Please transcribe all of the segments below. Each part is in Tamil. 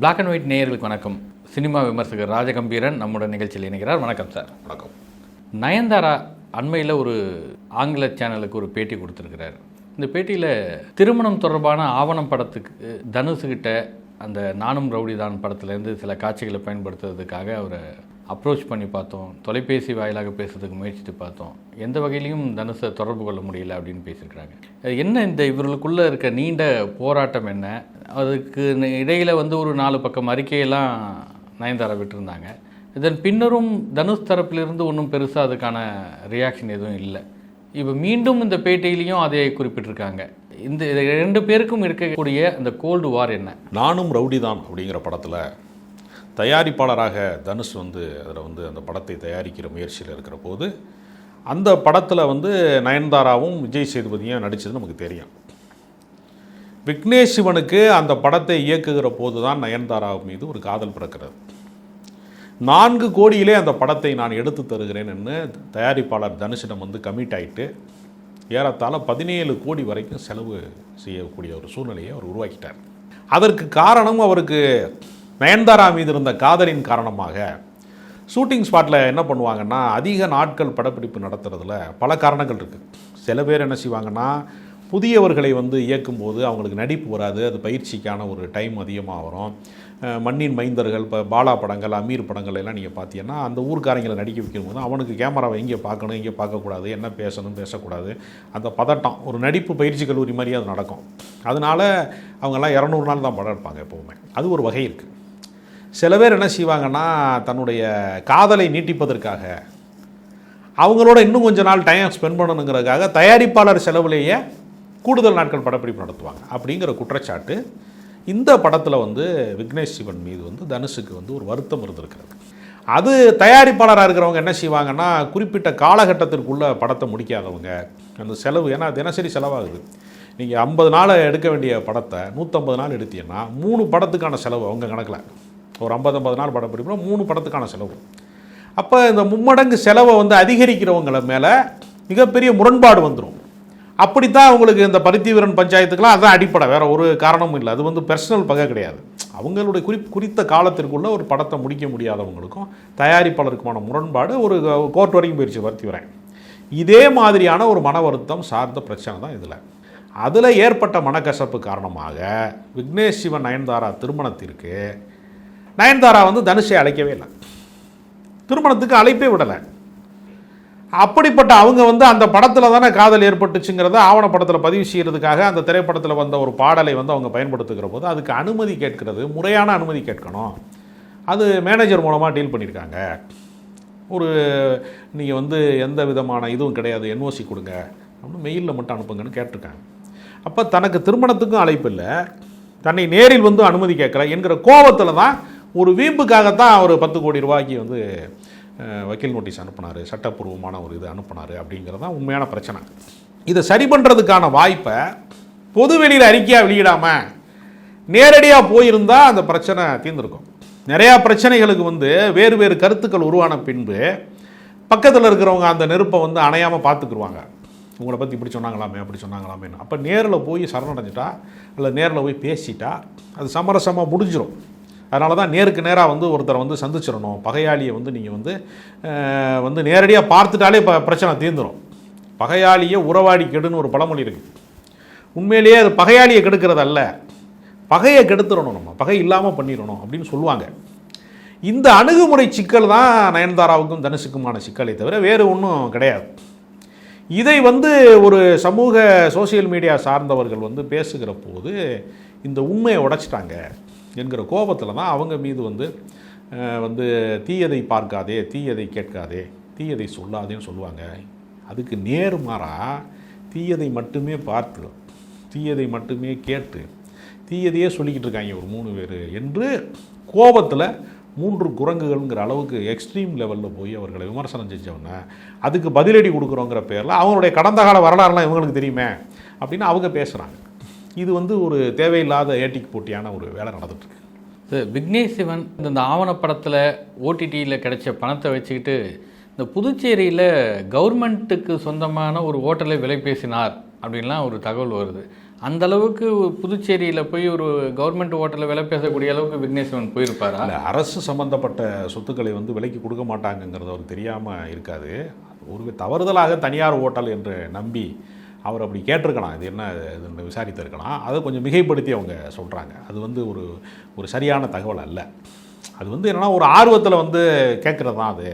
Black அண்ட் ஒயிட் நேயர்களுக்கு வணக்கம். சினிமா விமர்சகர் ராஜகம்பீரன் நம்முடைய நிகழ்ச்சியில் இணைகிறார். வணக்கம் சார் வணக்கம். நயன்தாரா அண்மையில் ஒரு ஆங்கில சேனலுக்கு ஒரு பேட்டி கொடுத்துருக்கிறார். இந்த பேட்டியில் திருமணம் தொடர்பான ஆவணம் படத்துக்கு தனுஷுக்கிட்ட அந்த நானும் ரவுடிதான் படத்துலேருந்து சில காட்சிகளை பயன்படுத்துறதுக்காக அவரை அப்ரோச் பண்ணி பார்த்தோம். தொலைபேசி வாயிலாக பேசுறதுக்கு முயற்சித்து பார்த்தோம். எந்த வகையிலையும் தனுஷை தொடர்பு கொள்ள முடியல அப்படின்னு பேசியிருக்கிறாங்க. என்ன இந்த இவர்களுக்குள்ளே இருக்க நீண்ட போராட்டம் என்ன? அதுக்கு இடையில் வந்து ஒரு நாலு பக்கம் அறிக்கையெல்லாம் நயன்தாரா விட்டுருந்தாங்க. இதன் பின்னரும் தனுஷ் தரப்பிலிருந்து ஒன்றும் பெருசாக அதுக்கான ரியாக்ஷன் எதுவும் இல்லை. இப்போ மீண்டும் இந்த பேட்டியிலையும் அதை குறிப்பிட்டிருக்காங்க. இந்த இது ரெண்டு பேருக்கும் இருக்கக்கூடிய அந்த கோல்டு வார் என்ன? நானும் ரவுடி தான் அப்படிங்கிற படத்தில் தயாரிப்பாளராக தனுஷ் வந்து அதில் வந்து அந்த படத்தை தயாரிக்கிற முயற்சியில் இருக்கிற போது அந்த படத்தில் வந்து நயன்தாராவும் விஜய் சேதுபதியும் நடித்தது நமக்கு தெரியும். விக்னேஷ் சிவனுக்கு அந்த படத்தை இயக்குகிற போது தான் நயன்தாரா மீது ஒரு காதல் பிறக்கிறது. நான்கு கோடியிலே அந்த படத்தை நான் எடுத்து தருகிறேன் என்று தயாரிப்பாளர் தனுஷிடம் வந்து கமிட் ஆயிட்டு ஏறத்தாழ பதினேழு கோடி வரைக்கும் செலவு செய்யக்கூடிய ஒரு சூழ்நிலையை அவர் உருவாக்கிட்டார். அதற்கு காரணம் அவருக்கு நயன்தாரா மீது இருந்த காதலின் காரணமாக ஷூட்டிங் ஸ்பாட்டில் என்ன பண்ணுவாங்கன்னா அதிக நாட்கள் படப்பிடிப்பு நடத்துறதுல பல காரணங்கள் இருக்குது சில பேர் என்ன செய்வாங்கன்னா புதியவர்களை வந்து இயக்கும்போது அவங்களுக்கு நடிப்பு வராது அது பயிற்சிக்கான ஒரு டைம் அதிகமாக வரும் மண்ணின் மைந்தர்கள் இப்போ பாலா படங்கள் அமீர் படங்கள் எல்லாம் நீங்கள் பார்த்தீங்கன்னா அந்த ஊர்க்காரங்களை நடிக்க வைக்கும்போது அவனுக்கு கேமராவை எங்கே பார்க்கணும் எங்கே பார்க்கக்கூடாது என்ன பேசணும் பேசக்கூடாது. அந்த பதட்டம் ஒரு நடிப்பு பயிற்சி கல்லூரி மாதிரி அது நடக்கும். அதனால் அவங்கெல்லாம் இரநூறு நாள் தான் படம் எடுப்பாங்க எப்போவுமே. அது ஒரு வகை இருக்குது சில பேர் என்ன செய்வாங்கன்னா தன்னுடைய காதலை நீட்டிப்பதற்காக அவங்களோட இன்னும் கொஞ்ச நாள் டைம் ஸ்பெண்ட் பண்ணணுங்கிறதுக்காக தயாரிப்பாளர் செலவுலேயே கூடுதல் நாட்கள் படப்பிடிப்பு நடத்துவாங்க. அப்படிங்கிற குற்றச்சாட்டு இந்த படத்தில் வந்து விக்னேஷ் சிவன் மீது வந்து தனுஷுக்கு வந்து ஒரு வருத்தம் இருந்திருக்கிறது. அது தயாரிப்பாளராக இருக்கிறவங்க என்ன செய்வாங்கன்னா குறிப்பிட்ட காலகட்டத்திற்குள்ளே படத்தை முடிக்காதவங்க அந்த செலவு ஏன்னா தினசரி செலவாகுது. நீங்கள் ஐம்பது நாள் எடுக்க வேண்டிய படத்தை நூற்றம்பது நாள் எடுத்தீங்கன்னா மூணு படத்துக்கான செலவு அவங்க கணக்கில். ஒரு ஐம்பது ஐம்பது நாள் படப்பிடிப்புனா மூணு படத்துக்கான செலவு. அப்போ இந்த மும்மடங்கு செலவை வந்து அதிகரிக்கிறவங்கள மேலே மிகப்பெரிய முரண்பாடு வந்துடும் அப்படித்தான் அவங்களுக்கு இந்த பரித்தீவிரன் பஞ்சாயத்துக்கெலாம் அதுதான் அடிப்படை. வேற ஒரு காரணமும் இல்லை. அது வந்து பர்சனல் பகை கிடையாது. அவங்களுடைய குறி குறித்த காலத்திற்குள்ள ஒரு படத்தை முடிக்க முடியாதவங்களுக்கும் தயாரிப்பாளருக்குமான முரண்பாடு ஒரு கோர்ட் வரைக்கும் போயிடுச்சு பருத்திவரன் இதே மாதிரியான ஒரு மன வருத்தம் சார்ந்த பிரச்சனை தான் இதில். அதில் ஏற்பட்ட மனக்கசப்பு காரணமாக விக்னேஷ் சிவன் நயன்தாரா திருமணத்திற்கு நயன்தாரா வந்து தனுஷை அழைக்கவே இல்லை. திருமணத்துக்கு அழைப்பே விடலை. அப்படிப்பட்ட அவங்க வந்து அந்த படத்தில் தானே காதல் ஏற்பட்டுச்சுங்கிறத ஆவணப்படத்தில் பதிவு செய்கிறதுக்காக அந்த திரைப்படத்தில் வந்த ஒரு பாடலை வந்து அவங்க பயன்படுத்துகிற போது அதுக்கு அனுமதி கேட்கிறது முறையான அனுமதி கேட்கணும். அது மேனேஜர் மூலமாக டீல் பண்ணியிருக்காங்க ஒரு நீங்கள் வந்து எந்த விதமான இதுவும் கிடையாது என்ஓசி கொடுங்க. அப்படின்னு மெயிலில் மட்டும் அனுப்புங்கன்னு கேட்டிருக்காங்க. அப்போ தனக்கு திருமணத்துக்கும் அழைப்பு இல்லை. தன்னை நேரில் வந்து அனுமதி கேட்கல என்கிற கோபத்தில் தான் ஒரு வீம்புக்காகத்தான் அவர் பத்து கோடி ரூபாய்க்கு வந்து வக்கீல் நோட்டீஸ் அனுப்புனார் சட்டப்பூர்வமான ஒரு இது அனுப்புனார் அப்படிங்கிறது தான் உண்மையான பிரச்சனை. இதை சரி பண்ணுறதுக்கான வாய்ப்பை பொது வெளியில் அறிக்கையாக வெளியிடாமல் நேரடியாக போயிருந்தால் அந்த பிரச்சனை தீர்ந்துருக்கும். நிறையா பிரச்சனைகளுக்கு வந்து வேறு வேறு கருத்துக்கள் உருவான பின்பு பக்கத்தில் இருக்கிறவங்க அந்த நெருப்பை வந்து அணையாமல் பார்த்துக்குருவாங்க. உங்களை பற்றி இப்படி சொன்னாங்களாமே அப்படி சொன்னாங்களாமேன்னு. அப்போ நேரில் போய் சரணடைஞ்சிட்டா இல்லை நேரில் போய் பேசிட்டா அது சமரசமாக முடிஞ்சிடும் அதனால தான் நேருக்கு நேராக வந்து ஒருத்தரை வந்து சந்திச்சிடணும். பகையாளியை வந்து நீங்கள் வந்து வந்து நேரடியாக பார்த்துட்டாலே இப்போ பிரச்சனை தீர்ந்துடும் பகையாளியை உறவாடி கெடுன்னு ஒரு பழமொழி இருக்குது உண்மையிலேயே அது பகையாளியை கெடுக்கிறது அல்ல. பகையை கெடுத்துடணும் நம்ம. பகை இல்லாமல் பண்ணிடணும் அப்படின்னு சொல்லுவாங்க. இந்த அணுகுமுறை சிக்கல் தான் நயன்தாராவுக்கும் தனுஷுக்குமான சிக்கலை தவிர வேறு ஒன்றும் கிடையாது. இதை வந்து ஒரு சமூக சோஷியல் மீடியா சார்ந்தவர்கள் வந்து பேசுகிற போது இந்த உண்மையை உடைச்சிட்டாங்க. என்கிற கோபத்தில் தான் அவங்க மீது வந்து வந்து தீயதை பார்க்காதே தீயதை கேட்காதே தீயதை சொல்லாதேன்னு சொல்லுவாங்க. அதுக்கு நேர்மாறாக தீயதை மட்டுமே பார்த்து தீயதை மட்டுமே கேட்டு தீயதையே சொல்லிக்கிட்டு இருக்காங்க ஒரு மூணு பேர் என்று கோபத்தில் மூன்று குரங்குகள்ங்கிற அளவுக்கு எக்ஸ்ட்ரீம் லெவலில் போய் அவர்களை விமர்சனம் செஞ்சவொன்னே அதுக்கு பதிலடி கொடுக்குறோங்கிற பேரில் அவங்களுடைய கடந்த கால வரலாறுலாம் இவங்களுக்கு தெரியுமே அப்படின்னு அவங்க பேசுகிறாங்க இது வந்து ஒரு தேவையில்லாத ஏட்டிக்கு போட்டியான ஒரு வேலை நடந்துட்டுருக்கு. இது விக்னேஷ் சிவன் இந்த ஆவணப்படத்தில் ஓடிடியில் கிடைச்ச பணத்தை வச்சுக்கிட்டு இந்த புதுச்சேரியில் கவர்மெண்ட்டுக்கு சொந்தமான ஒரு ஹோட்டலை விலை பேசினார் அப்படின்லாம் ஒரு தகவல் வருது. அந்த அளவுக்கு புதுச்சேரியில் போய் ஒரு கவர்மெண்ட் ஹோட்டலில் விலை பேசக்கூடிய அளவுக்கு விக்னேஸ்வரன் போயிருப்பாரா? அல்ல அரசு சம்பந்தப்பட்ட சொத்துக்களை வந்து விலைக்கு கொடுக்க மாட்டாங்கங்கிறது அவருக்கு தெரியாமல் இருக்காது. ஒரு தவறுதலாக தனியார் ஓட்டல் என்று நம்பி அவர் அப்படி கேட்டிருக்கலாம். இது என்ன இதுன்னு விசாரித்திருக்கலாம். அதை கொஞ்சம் மிகைப்படுத்தி அவங்க சொல்கிறாங்க அது வந்து ஒரு ஒரு சரியான தகவல் அல்ல. அது வந்து என்னன்னா ஒரு ஆர்வத்தில் வந்து கேட்குறது தான் அது.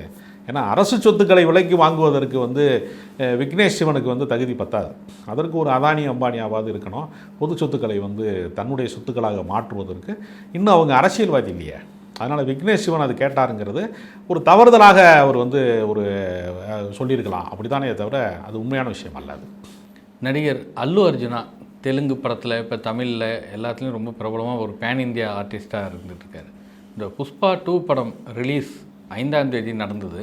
ஏன்னா அரசு சொத்துக்களை விலைக்கு வாங்குவதற்கு வந்து விக்னேஷ் சிவனுக்கு வந்து தகுதி பத்தாது. அதற்கு ஒரு அதானி அம்பானியாவது இருக்கணும். பொது சொத்துக்களை வந்து தன்னுடைய சொத்துக்களாக மாற்றுவதற்கு இன்னும் அவங்க அரசியல்வாதி இல்லையே. அதனால் விக்னேஷ் சிவன் அது கேட்டாருங்கிறது ஒரு தவறுதலாக அவர் வந்து ஒரு சொல்லியிருக்கலாம். அப்படி தானே தவிர அது உண்மையான விஷயம் அல்ல அது. நடிகர் அல்லு அர்ஜுனா தெலுங்கு படத்தில் இப்போ தமிழில் எல்லாத்துலேயும் ரொம்ப பிரபலமாக ஒரு பேன் இந்தியா ஆர்டிஸ்ட்டாக இருந்துகிட்ருக்காரு இந்த புஷ்பா டூ படம் ரிலீஸ் ஐந்தாம் தேதி நடந்தது.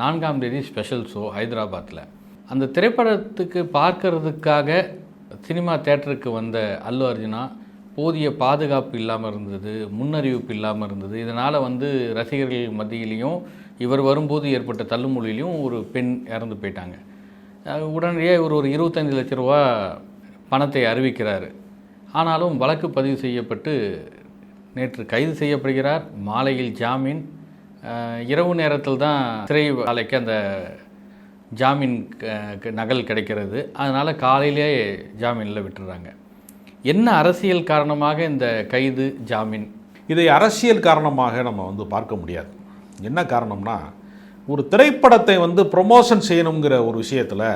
நான்காம் தேதி ஸ்பெஷல் ஷோ ஹைதராபாத்தில் அந்த திரைப்படத்துக்கு பார்க்கறதுக்காக சினிமா தேட்டருக்கு வந்த அல்லு அர்ஜுனா போதிய பாதுகாப்பு இல்லாமல் இருந்தது முன்னறிவிப்பு இல்லாமல் இருந்தது. இதனால் வந்து ரசிகர்கள் மத்தியிலையும் இவர் வரும்போது ஏற்பட்ட தள்ளுமொழியிலையும் ஒரு பெண் இறந்து போயிட்டாங்க. உடனடியே உடனடியாக இவர் ஒரு இருபத்தஞ்சு லட்ச ரூபா பணத்தை அறிவிக்கிறார். ஆனாலும் வழக்கு பதிவு செய்யப்பட்டு நேற்று கைது செய்யப்படுகிறார். மாலையில் ஜாமீன். இரவு நேரத்தில் தான் சிறை ஆலைக்கு அந்த ஜாமீன் க- நகல் கிடைக்கிறது. அதனால் காலையிலே ஜாமீனில் விட்டுறாங்க. என்ன அரசியல் காரணமாக இந்த கைது ஜாமீன்? இதை அரசியல் காரணமாக நம்ம வந்து பார்க்க முடியாது. என்ன காரணம்னா ஒரு திரைப்படத்தை வந்து ப்ரொமோஷன் செய்யணுங்கிற ஒரு விஷயத்தில்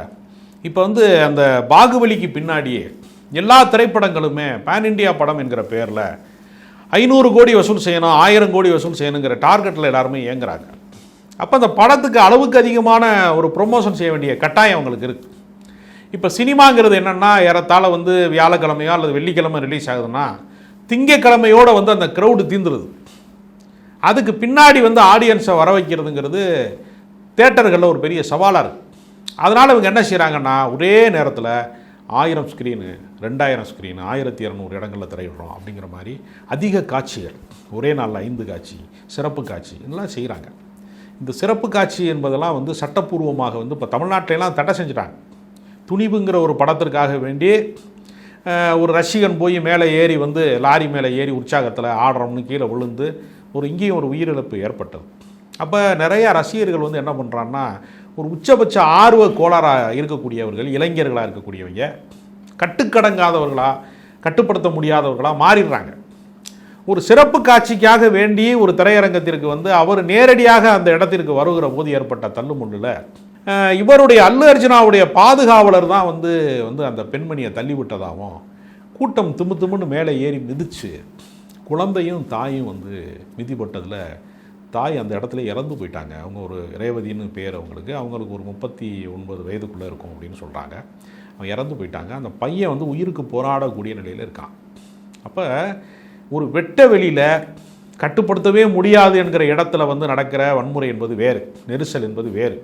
இப்போ வந்து அந்த பாகுபலிக்கு பின்னாடியே எல்லா திரைப்படங்களுமே பேன் இண்டியா படம் என்கிற பேரில் ஐநூறு கோடி வசூல் செய்யணும் ஆயிரம் கோடி வசூல் செய்யணுங்கிற டார்கெட்டில் எல்லாருமே இயங்குறாங்க. அப்போ அந்த படத்துக்கு அளவுக்கு அதிகமான ஒரு ப்ரொமோஷன் செய்ய வேண்டிய கட்டாயம் அவங்களுக்கு இருக்குது இப்போ சினிமாங்கிறது என்னென்னா ஏறத்தாழ வந்து வியாழக்கிழமையோ அல்லது வெள்ளிக்கிழமை ரிலீஸ் ஆகுதுன்னா திங்கக்கிழமையோடு வந்து அந்த க்ரௌடு தீந்துருது. அதுக்கு பின்னாடி வந்து ஆடியன்ஸை வர வைக்கிறதுங்கிறது தேட்டர்களில் ஒரு பெரிய சவாலாக இருக்குது அதனால் இவங்க என்ன செய்கிறாங்கன்னா ஒரே நேரத்தில் ஆயிரம் ஸ்க்ரீனு ரெண்டாயிரம் ஸ்க்ரீனு ஆயிரத்தி இரநூறு இடங்களில் திரையிடுறோம் அப்படிங்கிற மாதிரி அதிக காட்சிகள் ஒரே நாளில் ஐந்து காட்சி சிறப்பு காட்சி இதெல்லாம் செய்கிறாங்க இந்த சிறப்பு காட்சி என்பதெல்லாம் வந்து சட்டப்பூர்வமாக வந்து இப்போ தமிழ்நாட்டிலலாம் தடை செஞ்சுட்டாங்க. துணிவுங்கிற ஒரு படத்திற்காக வேண்டி ஒரு ரசிகன் போய் மேலே ஏறி வந்து லாரி மேலே ஏறி உற்சாகத்தில் ஆடுறோம்னு கீழே விழுந்து ஒரு இங்கேயும் ஒரு உயிரிழப்பு ஏற்பட்டது. அப்போ நிறைய ரசிகர்கள் வந்து என்ன பண்ணுறான்னா ஒரு உச்சபட்ச ஆர்வ கோளாறாக இருக்கக்கூடியவர்கள் இளைஞர்களாக இருக்கக்கூடியவங்க கட்டுக்கடங்காதவர்களாக கட்டுப்படுத்த முடியாதவர்களாக மாறிடுறாங்க. ஒரு சிறப்பு காட்சிக்காக வேண்டி ஒரு திரையரங்கத்திற்கு வந்து அவர் நேரடியாக அந்த இடத்திற்கு வருகிற போது ஏற்பட்ட தள்ளுமுள்ளில் இவருடைய அல்லு அர்ஜுனாவுடைய பாதுகாவலர் தான் வந்து வந்து அந்த பெண்மணியை தள்ளிவிட்டதாகவும் கூட்டம் திமு திமுன்னு மேலே ஏறி மிதிச்சு குழந்தையும் தாயும் வந்து மிதிப்பட்டதில் தாய் அந்த இடத்துல இறந்து போயிட்டாங்க. அவங்க ஒரு ரேவதின்னு பேர் அவங்களுக்கு. அவங்களுக்கு ஒரு முப்பத்தி ஒன்பது வயதுக்குள்ளே இருக்கும் அப்படின்னு சொல்கிறாங்க அவன் இறந்து போயிட்டாங்க. அந்த பையன் வந்து உயிருக்கு போராடக்கூடிய நிலையில் இருக்கான். அப்போ ஒரு வெட்ட வெளியில் கட்டுப்படுத்தவே முடியாது என்கிற இடத்துல வந்து நடக்கிற வன்முறை என்பது வேறு. நெரிசல் என்பது வேறு.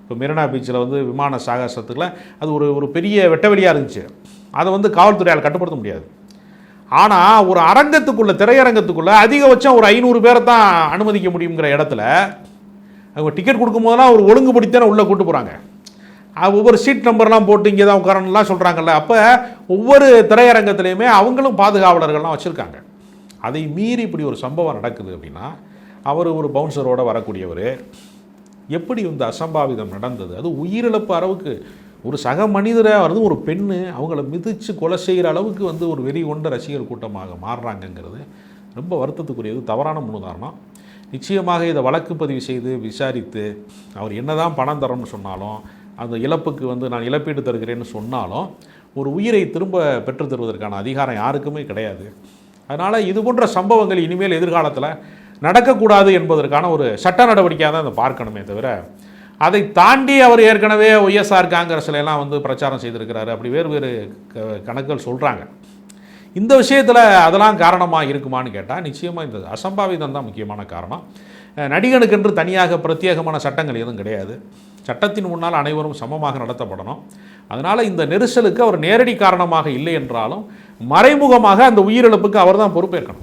இப்போ மெரினா பீச்சில் வந்து விமான சாகசத்துக்குள்ள அது ஒரு ஒரு பெரிய வெட்ட வெளியாக இருந்துச்சு. அதை வந்து காவல்துறையால் கட்டுப்படுத்த முடியாது. ஆனால் ஒரு அரங்கத்துக்குள்ளே திரையரங்கத்துக்குள்ளே அதிகபட்சம் ஒரு ஐநூறு பேரை தான் அனுமதிக்க முடியுங்கிற இடத்துல அவங்க டிக்கெட் கொடுக்கும்போதெல்லாம் ஒரு ஒழுங்குபடுத்தித்தானே உள்ளே கூட்டு போகிறாங்க ஒவ்வொரு சீட் நம்பர்லாம் போட்டு இங்கே தான் உட்காரணும்லாம் சொல்கிறாங்கல்ல அப்போ ஒவ்வொரு திரையரங்கத்துலேயுமே அவங்களும் பாதுகாவலர்கள்லாம் வச்சுருக்காங்க. அதை மீறி இப்படி ஒரு சம்பவம் நடக்குது அப்படின்னா அவர் ஒரு பவுன்சரோடு வரக்கூடியவர். எப்படி இந்த அசம்பாவிதம் நடந்தது? அது உயிரிழப்பு அளவுக்கு ஒரு சக மனிதராக வருது ஒரு பெண்ணு அவங்கள மிதித்து கொலை செய்கிற அளவுக்கு வந்து ஒரு வெறி கொண்ட ரசிகர் கூட்டமாக மாறுறாங்கங்கிறது ரொம்ப வருத்தத்துக்குரியது தவறான முன்னுதாரணம். நிச்சயமாக இதை வழக்கு பதிவு செய்து விசாரித்து அவர் என்னதான் பணம் தரோம்னு சொன்னாலும் அந்த இழப்புக்கு வந்து நான் இழப்பீடு தருகிறேன்னு சொன்னாலும் ஒரு உயிரை திரும்ப பெற்றுத் தருவதற்கான அதிகாரம் யாருக்குமே கிடையாது. அதனால் இது போன்ற சம்பவங்கள் இனிமேல் எதிர்காலத்தில் நடக்கக்கூடாது என்பதற்கான ஒரு சட்ட நடவடிக்கையாக தான் அதை பார்க்கணுமே தவிர அதை தாண்டி அவர் ஏற்கனவே ஒய்எஸ்ஆர் காங்கிரஸ்ல எல்லாம் வந்து பிரச்சாரம் செய்திருக்கிறாரு. அப்படி வேறு வேறு க- கணக்குகள் சொல்கிறாங்க இந்த விஷயத்தில் அதெல்லாம் காரணமாக இருக்குமான்னு கேட்டால் நிச்சயமாக இந்த அசம்பாவிதம் தான் முக்கியமான காரணம். நடிகனுக்கென்று தனியாக பிரத்யேகமான சட்டங்கள் எதுவும் கிடையாது. சட்டத்தின் முன்னால் அனைவரும் சமமாக நடத்தப்படணும். அதனால் இந்த நெரிசலுக்கு அவர் நேரடி காரணமாக இல்லை என்றாலும் மறைமுகமாக அந்த உயிரிழப்புக்கு அவர் தான் பொறுப்பேற்கணும்.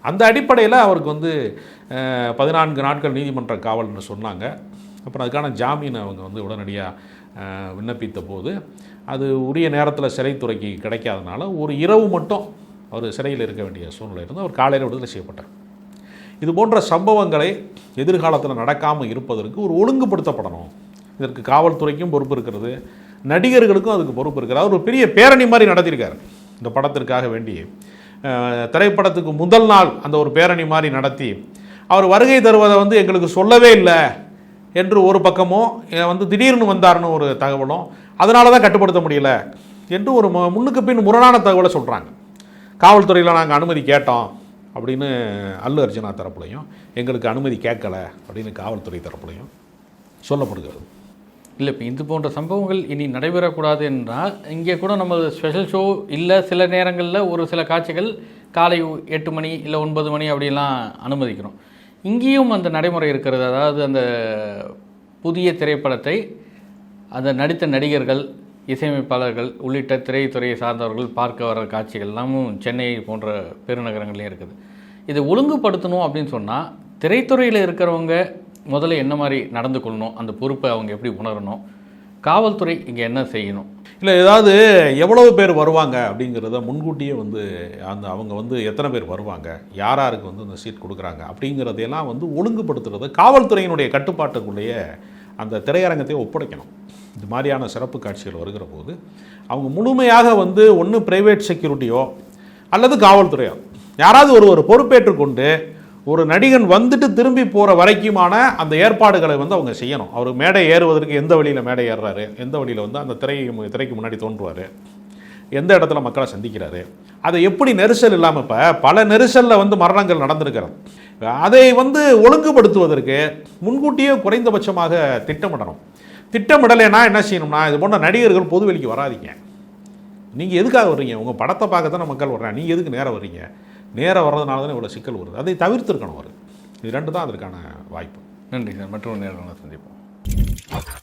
அந்த அடிப்படையில் அவருக்கு வந்து பதினான்கு நாட்கள் நீதிமன்ற காவல்னு சொன்னாங்க. அப்புறம் அதுக்கான ஜாமீன் அவங்க வந்து உடனடியாக விண்ணப்பித்த போது அது உரிய நேரத்தில் சிறைத்துறைக்கு கிடைக்காதனால ஒரு இரவு மட்டும் அவர் சிறையில் இருக்க வேண்டிய சூழ்நிலை இருந்து அவர் காலையில் விடுதலை செய்யப்பட்டார். இது போன்ற சம்பவங்களை எதிர்காலத்தில் நடக்காமல் இருப்பதற்கு ஒரு ஒழுங்குபடுத்தப்படணும். இதற்கு காவல்துறைக்கும் பொறுப்பு இருக்கிறது. நடிகர்களுக்கும் அதுக்கு பொறுப்பு இருக்கிறார் அவர் ஒரு பெரிய பேரணி மாதிரி நடத்தியிருக்காரு. இந்த படத்திற்காக வேண்டி திரைப்படத்துக்கு முதல் நாள் அந்த ஒரு பேரணி மாதிரி நடத்தி அவர் வருகை தருவதை வந்து எங்களுக்கு சொல்லவே இல்லை. என்று ஒரு பக்கமும் வந்து திடீர்னு வந்தார்னு ஒரு தகவலும் அதனால தான் கட்டுப்படுத்த முடியல என்று ஒரு மு- முன்னுக்கு பின் முரணான தகவலை சொல்கிறாங்க காவல்துறையில் நாங்கள் அனுமதி கேட்டோம் அப்படின்னு அல்லு அர்ஜுனா தரப்புலையும் எங்களுக்கு அனுமதி கேட்கல அப்படின்னு காவல்துறை தரப்புலையும் சொல்லப்படுகிறது. இல்லை இப்போ இது போன்ற சம்பவங்கள் இனி நடைபெறக்கூடாது என்றால் இங்கே கூட நம்ம ஸ்பெஷல் ஷோ இல்லை சில நேரங்களில் ஒரு சில காட்சிகள் காலை எட்டு மணி இல்லை ஒன்பது மணி அப்படிலாம் அனுமதிக்கிறோம் இங்கேயும் அந்த நடைமுறை இருக்கிறது. அதாவது அந்த புதிய திரைப்படத்தை அந்த நடித்த நடிகர்கள் இசையமைப்பாளர்கள் உள்ளிட்ட திரைத்துறையை சார்ந்தவர்கள் பார்க்க வர காட்சிகள் எல்லாமும் சென்னை போன்ற பெருநகரங்களையும் இருக்குது. இதை ஒழுங்குபடுத்தணும் அப்படின்னு சொன்னால் திரைத்துறையில் இருக்கிறவங்க முதல்ல என்ன மாதிரி நடந்து கொள்ளணும் அந்த பொறுப்பை அவங்க எப்படி உணரணும் காவல்துறை இங்கே என்ன செய்யணும்? இல்லை ஏதாவது எவ்வளவு பேர் வருவாங்க அப்படிங்கிறத முன்கூட்டியே வந்து அந்த அவங்க வந்து எத்தனை பேர் வருவாங்க? யார் யாருக்கு வந்து இந்த சீட் கொடுக்குறாங்க? அப்படிங்கிறதையெல்லாம் வந்து ஒழுங்குபடுத்துறது காவல்துறையினுடைய கட்டுப்பாட்டுக்குள்ளேயே அந்த திரையரங்கத்தை ஒப்படைக்கணும். இது மாதிரியான சிறப்பு காட்சிகள் வருகிற போது அவங்க முழுமையாக வந்து ஒன்று ப்ரைவேட் செக்யூரிட்டியோ அல்லது காவல்துறையோ யாராவது ஒரு ஒரு பொறுப்பேற்றுக்கொண்டு ஒரு நடிகன் வந்துட்டு திரும்பி போகிற வரைக்குமான அந்த ஏற்பாடுகளை வந்து அவங்க செய்யணும். அவர் மேடை ஏறுவதற்கு எந்த வழியில் மேடை ஏறுறாரு? எந்த வழியில் வந்து அந்த திரையை திரைக்கு முன்னாடி தோன்றுவார்? எந்த இடத்துல மக்களை சந்திக்கிறாரு? அதை எப்படி நெரிசல் இல்லாமல் இப்போ பல நெரிசலில் வந்து மரணங்கள் நடந்திருக்கிறது. அதை வந்து ஒழுங்குபடுத்துவதற்கு முன்கூட்டியே குறைந்தபட்சமாக திட்டமிடணும். திட்டமிடலைன்னா என்ன செய்யணும்னா இது போன்ற நடிகர்கள் பொதுவெளிக்கு வராதீங்க. நீங்கள் எதுக்காக வர்றீங்க? உங்கள் படத்தை பார்க்க தானே மக்கள் வர்றாங்க. நீங்கள் எதுக்கு நேரம் வர்றீங்க? நேரம் வர்றதுனால தான் இவ்வளோ சிக்கல் வருது. அதை தவிர்த்திருக்கணும் அவர். இது ரெண்டு தான் அதற்கான வாய்ப்பு. நன்றி சார். மற்றொரு நேரம் சந்திப்போம்.